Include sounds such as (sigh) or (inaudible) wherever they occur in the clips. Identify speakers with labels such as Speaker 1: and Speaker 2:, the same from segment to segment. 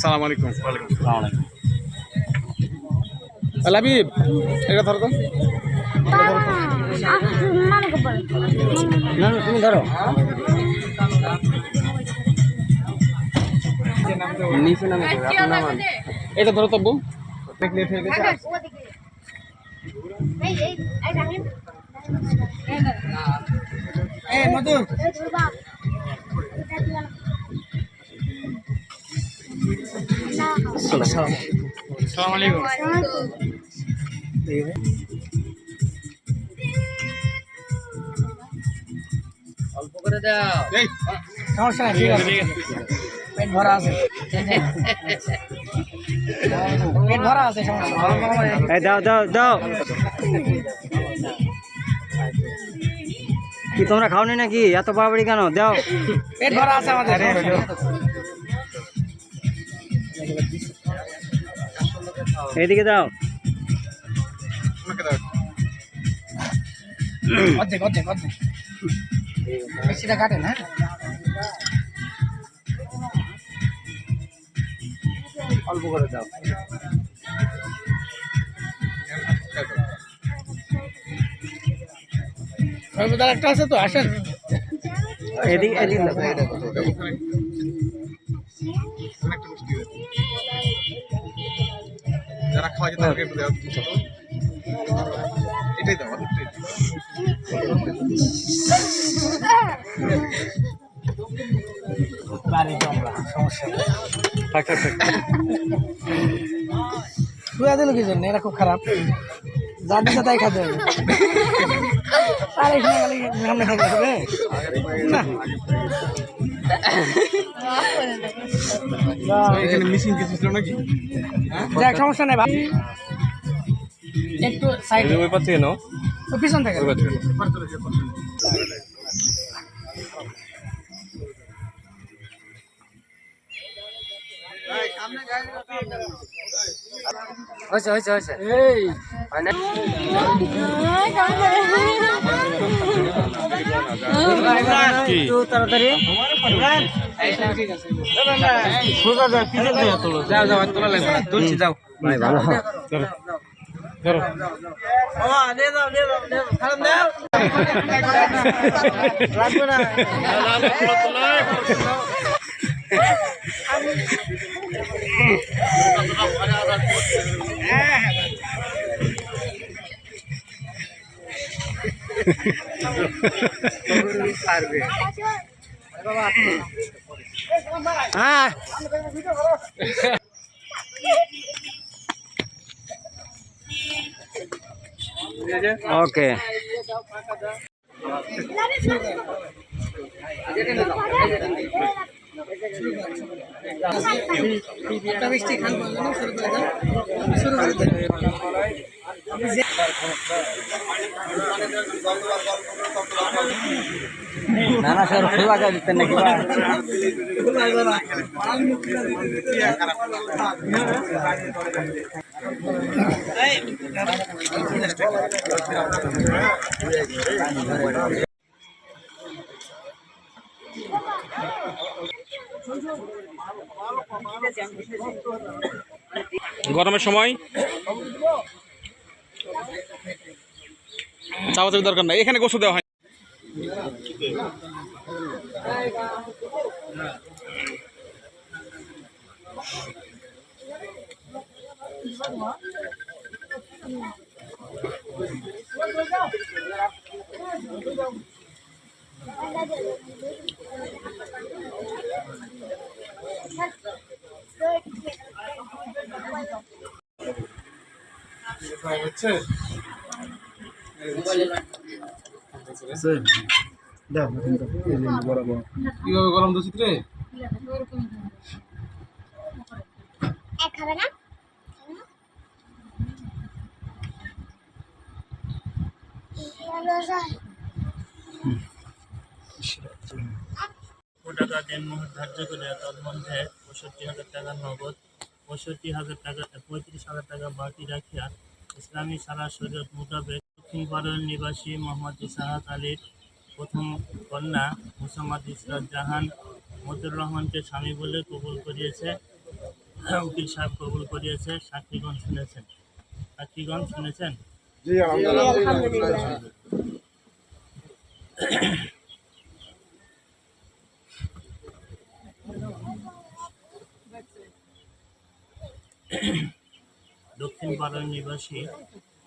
Speaker 1: সালাম আলাইকুম। লাবিব এটা ধরো তো।
Speaker 2: না না তুমি ধরো। নিচে নামে যাবে, আপনি নামান।
Speaker 1: এটা ধরো তব্বু লেট হয়ে গেছে।
Speaker 2: এই মধু।
Speaker 1: সালাম আলাইকুম
Speaker 2: অল্প করে দাও সমস্যা ঠিক আছে। পেট ভরা আছে। পেট ভরা আছে সমস্যা
Speaker 3: দাও দাও দাও। কি তোমরা খাওনি নাকি? এত বাড়াবাড়ি কেন? দাও।
Speaker 2: পেট ভরা আছে আমাদের।
Speaker 3: এইদিকে দাও।
Speaker 2: অর্ধেক অর্ধেক অর্ধেক। বেশিটা কাটেন হ্যাঁ?
Speaker 3: অল্প করে দাও
Speaker 2: একটা আছে তো আসেন
Speaker 3: এদিকে এদিকে।
Speaker 1: যারা খাওয়া যায় তাদেরকে দেওয়া এটাই দাও
Speaker 2: জমলা সমস্যা নেই।
Speaker 1: থাক থাক থাক
Speaker 2: শুয়ে দিল কি জন্য এটা খুব খারাপ। যা দিচ্ছে তাই খাতে হবে। আর এখানে গেলে সামনে খাতে হবে না।
Speaker 1: এখানে মিসিং কিছু ছিল নাকি?
Speaker 2: দেখ সমস্যা নেই ভাই। একটু সাইডে
Speaker 1: ওই পাচ্ছে নাও।
Speaker 2: পিছন থেকে।
Speaker 1: ওই
Speaker 3: হয়েছে হয়েছে হয়েছে।
Speaker 2: এই।
Speaker 1: লাগবে না?
Speaker 3: হ্যাঁ ওকে
Speaker 2: একটা মিষ্টি খান বললেন শুরু করে দেন শুরু করে দেন
Speaker 3: না না স্যার খোলা গাছ দিতেন নাকি
Speaker 1: গরমের সময়? চাওয়াচাওয়ি দরকার নাই। এখানে গোসল দেওয়া হয়। কীভাবে গরম দূষিত রে
Speaker 4: হবে না
Speaker 5: টাকা দেনমোহর ধার্য করে তন্মধ্যে পঁয়ষট্টি হাজার টাকা নগদ, পঁয়ষট্টি হাজার টাকা, পঁয়ত্রিশ হাজার টাকা বাকি রাখিয়া ইসলামী সারা শরীয়ত মোতাবেক দক্ষিণ পাড়ার নিবাসী মোহাম্মদ ইসাহাত আলীর প্রথম কন্যা মুসাম্মদ ইসরাত জাহান মতুর রহমানকে স্বামী বলে কবুল করিয়েছে, উকিল সাহেব কবুল করিয়েছে, সাক্ষীগণ শুনেছেন। সাক্ষীগণ শুনেছেন? দক্ষিণ পাড়ার নিবাসী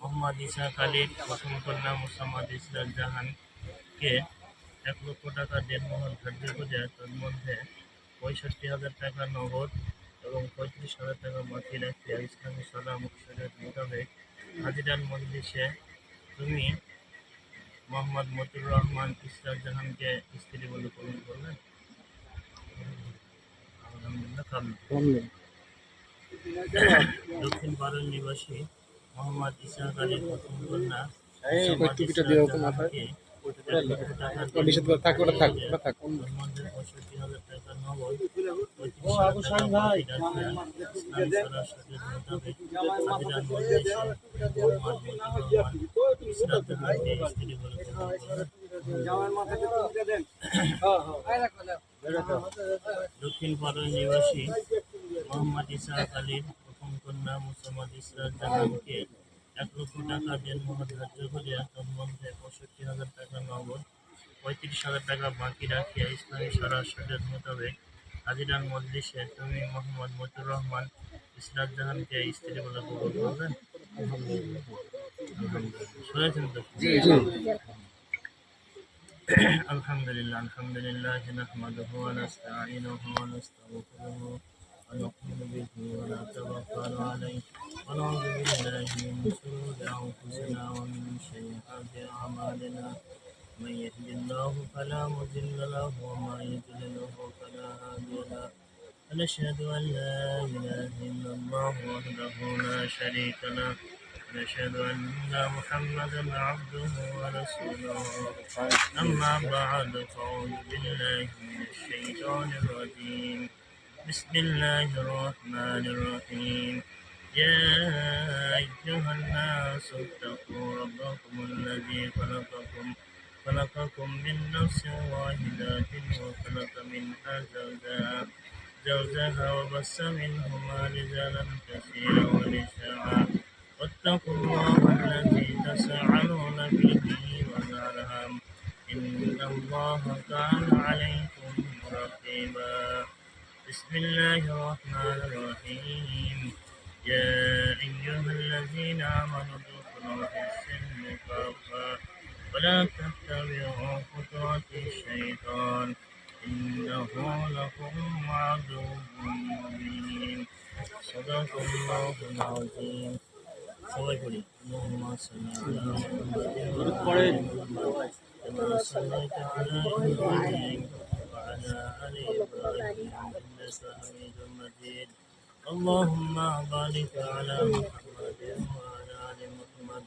Speaker 5: মোহাম্মদ আলীর প্রথম কন্যা মোসাম্মদ ইসরাত জাহানকে এক লক্ষ টাকা দেনমোহর ধার্য করে তন্মধ্যে পঁয়ষট্টি হাজার টাকা নগদ এবং পঁয়ত্রিশ হাজার টাকা বাকি রাখিয়া ইসলামী সাদা মুখশরের মোতাবেক হাজিরান মজলিসে তুমি মোহাম্মদ মতিউর রহমান ইসরাত জাহানকে স্ত্রী বলে কবুল করলেন? আলহামদুলিল্লাহ দক্ষিণ ভারত নিবাসী মোহাম্মদ ইসহাক আলীর প্রথম কন্যা। দক্ষিণ ভারত নিবাসী মোহাম্মদ ইসহাক আলীর প্রথম কন্যা মুসাম্মদ ইসরাত জাহানকে এক লক্ষ টাকা দেনমোহর ধার্য করিয়া তন্মধ্যে পঁয়ষট্টি হাজার টাকা নগদ পঁয়ত্রিশ হাজার টাকা বাকি রাখিয়া ইসলামী সরাসরি মোতাবেক হাজিরান মজলিসে তুমি মোহাম্মদ মতিউর রহমান ইসরাত জাহানকে স্ত্রী বলে কবুল করবেন আলহামদুলিল্লাহ। শুনেছেন তো الحمد لله الحمد لله نحمده ونستعينه ونستغفره ونؤمن به ونتوكل عليه. ونعوذ بالله من شرور أنفسنا ومن سيئات أعمالنا. من يهد الله فلا مضل له ومن يضلله فلا هادي له. ونشهد أن لا إله إلا الله وحده لا شريك له. ونشهد أن محمدا عبده ورسوله. أما بعد فأعوذ بالله من الشيطان الرجيم. بسم الله الرحمن الرحيم. يا أيها الناس اتقوا ربكم الذي خلقكم خلقكم من نفس واحدة وخلق منها زوجها. زوجها وبث منهما رجالا كثيرا ونساء. واتقوا الله بسم الله الرحمن الرحيم يا أيها الذين آمنوا ادخلوا في السلم كافة ولا تتبعوا خطوات الشيطان إنه لكم عدو مبين صدق الله العظيم সবাই পড়ি اللهم صل على محمد اللهم عليهم مجيد اللهم بارك على محمد وعلى آل محمد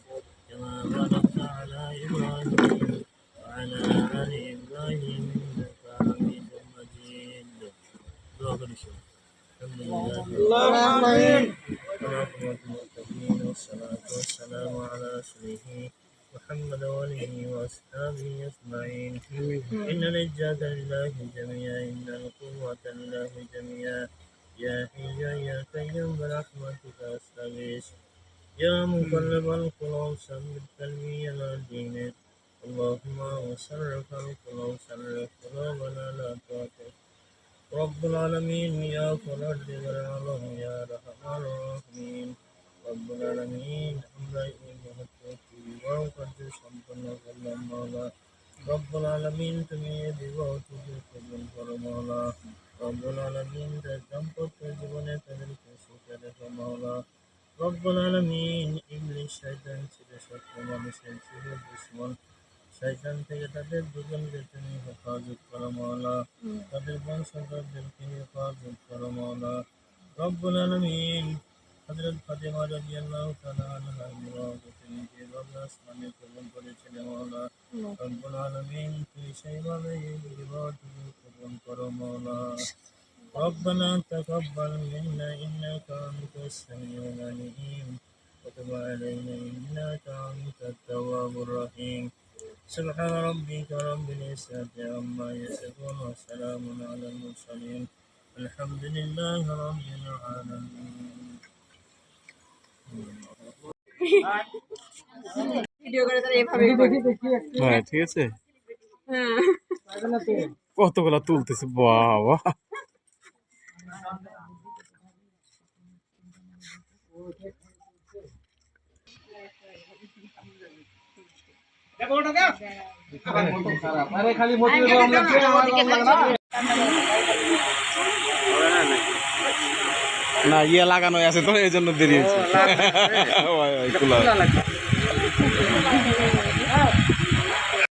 Speaker 5: كما باركت على إبراهيم وعلى آل إبراهيم إنك حميد مجيد. دعاء الشكر الحمد لله اللهم امين والصلاه والسلام على رسوله محمدا وآله وأصحابه أجمعين إن العزة لله جميعا إن القوة لله جميعا يا حي يا قيوم برحمتك أستغيث يا مقلب القلوب ثبت قلبي على دينك اللهم وصرف القلوب صرف قلوبنا لا تعطل رب العالمين يا فرد العالم يا رحمن الرحيم رب العالمين أمرئ বিবাহ সম্পন্ন করলাম মাওলা। রব্বুল আলমিন তুমি এই বিবাহটিকে কবুল করো মাওলা। রব্বুল আলমিন তার দাম্পত্য জীবনে তাদেরকে সুখে রেখো মাওলা। রব্বুল আলমিন ইংলিশ শয়তান ছিল সত্য মানুষের ছিল দুশ্মন। শয়তান থেকে তাদের দুজনকে তুমি হেফাজত করো মাওলা। তাদের বংশধরদেরকে হেফাজত করো মাওলা। রব্বুল আলমিন হযরত ফাতেমা রাদিয়াল্লাহু তাআলা আনহার বিবাহকে তুমি যেভাবে আসমানে কবুল করেছিলে মাওলা রব্বুল আলমিন তুই সেইভাবে এই বিবাহটিকে কবুল করো মাওলা ربنا تقبل منا إنك أنت السميع العليم وتب علينا إنك أنت التواب الرحيم سبحان ربك رب العزة عما يصفون وسلام على المرسلين الحمد لله رب العالمين
Speaker 6: ভিডিও করে তারা এভাবেই করে।
Speaker 1: হ্যাঁ ঠিক আছে। কতগুলা তুলতেছে বাবা। না ইয়ে লাগানো আছে তো এই জন্য দেরি হয়েছে। (laughs)